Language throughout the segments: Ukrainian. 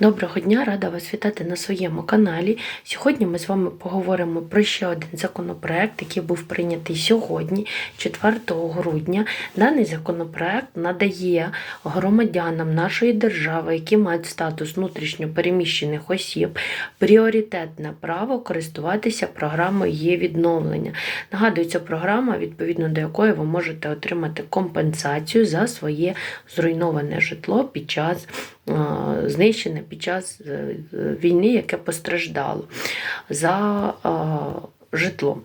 Доброго дня, рада вас вітати на своєму каналі. Сьогодні ми з вами поговоримо про ще один законопроект, який був прийнятий сьогодні, 4 грудня. Даний законопроект надає громадянам нашої держави, які мають статус внутрішньо переміщених осіб, пріоритетне право користуватися програмою є відновлення. Нагадую, ця програма, відповідно до якої ви можете отримати компенсацію за своє зруйноване житло під час е, знищене під час е, війни, яке постраждало за е, житло.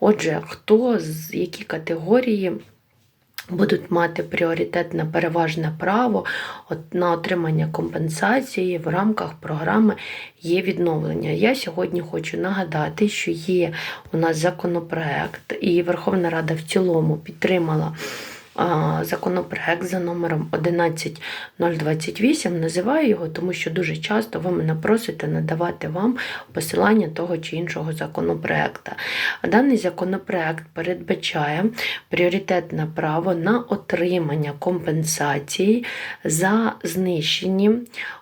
Отже, хто з які категорії будуть мати пріоритетне переважне право на отримання компенсації в рамках програми є відновлення. Я сьогодні хочу нагадати, що є у нас законопроект, і Верховна Рада в цілому підтримала. Законопроект за номером 11028 називаю його, тому що дуже часто ви мене просите надавати вам посилання того чи іншого законопроекта. Даний законопроект передбачає пріоритетне право на отримання компенсації за знищені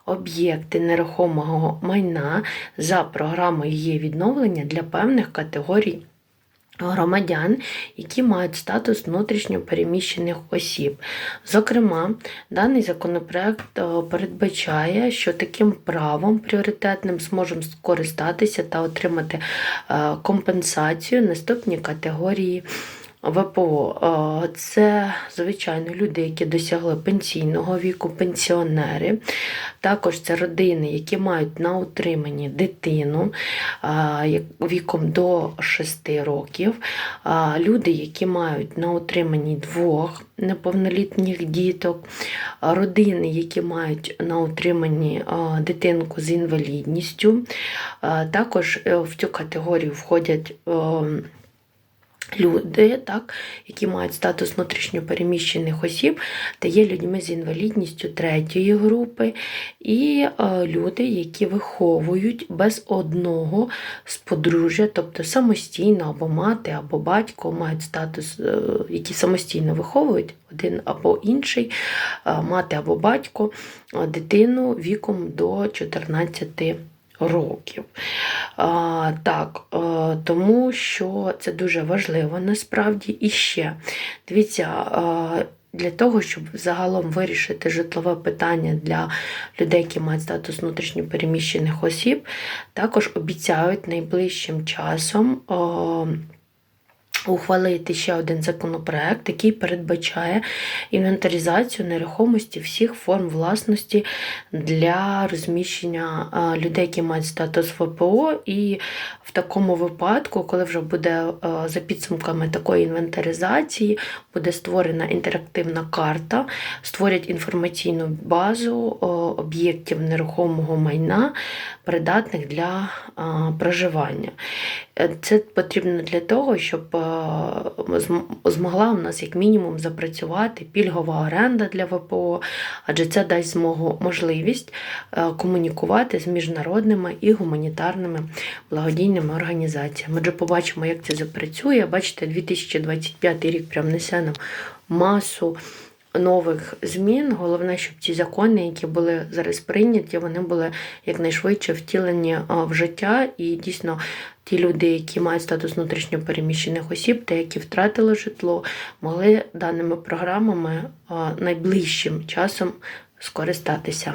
об'єкти нерухомого майна за програмою є відновлення для певних категорій. Громадян, які мають статус внутрішньо переміщених осіб. Зокрема, даний законопроект е, передбачає, що таким правом пріоритетним зможемо скористатися та отримати е, компенсацію наступні категорії ВПО. Це, звичайно, люди, які досягли пенсійного віку, пенсіонери. Також це родини, які мають на утриманні дитину віком до 6 років, люди, які мають на утриманні двох неповнолітніх діток, родини, які мають на утриманні дитинку з інвалідністю. Також е, в цю категорію входять. Люди, так, які мають статус внутрішньопереміщених осіб, та є людьми з інвалідністю третьої групи, і е, люди, які виховують без одного з подружжя, тобто самостійно або мати, або батько мають статус, е, які самостійно виховують один або інший, е, мати або батько, е, дитину віком до 14 років. А, так, а, тому що це дуже важливо насправді. І ще, дивіться, а, для того, щоб загалом вирішити житлове питання для людей, які мають статус внутрішньопереміщених осіб, також обіцяють найближчим часом. е, Ухвалити ще один законопроект, який передбачає інвентаризацію нерухомості всіх форм власності для розміщення людей, які мають статус ВПО. І в такому випадку, коли вже буде за підсумками такої інвентаризації, буде створена інтерактивна карта, створять інформаційну базу об'єктів нерухомого майна, придатних для проживання. Це потрібно для того, щоб змогла у нас як мінімум запрацювати пільгова оренда для ВПО, адже це дасть змогу можливість е, комунікувати з міжнародними і гуманітарними благодійними організаціями. Отже, побачимо, як це запрацює. Бачите, 2025 рік прям несе нам масу нових змін. Головне, щоб ці закони, які були зараз прийняті, вони були якнайшвидше втілені в життя. І дійсно ті люди, які мають статус внутрішньо переміщених осіб, та які втратили житло, могли даними програмами найближчим часом скористатися.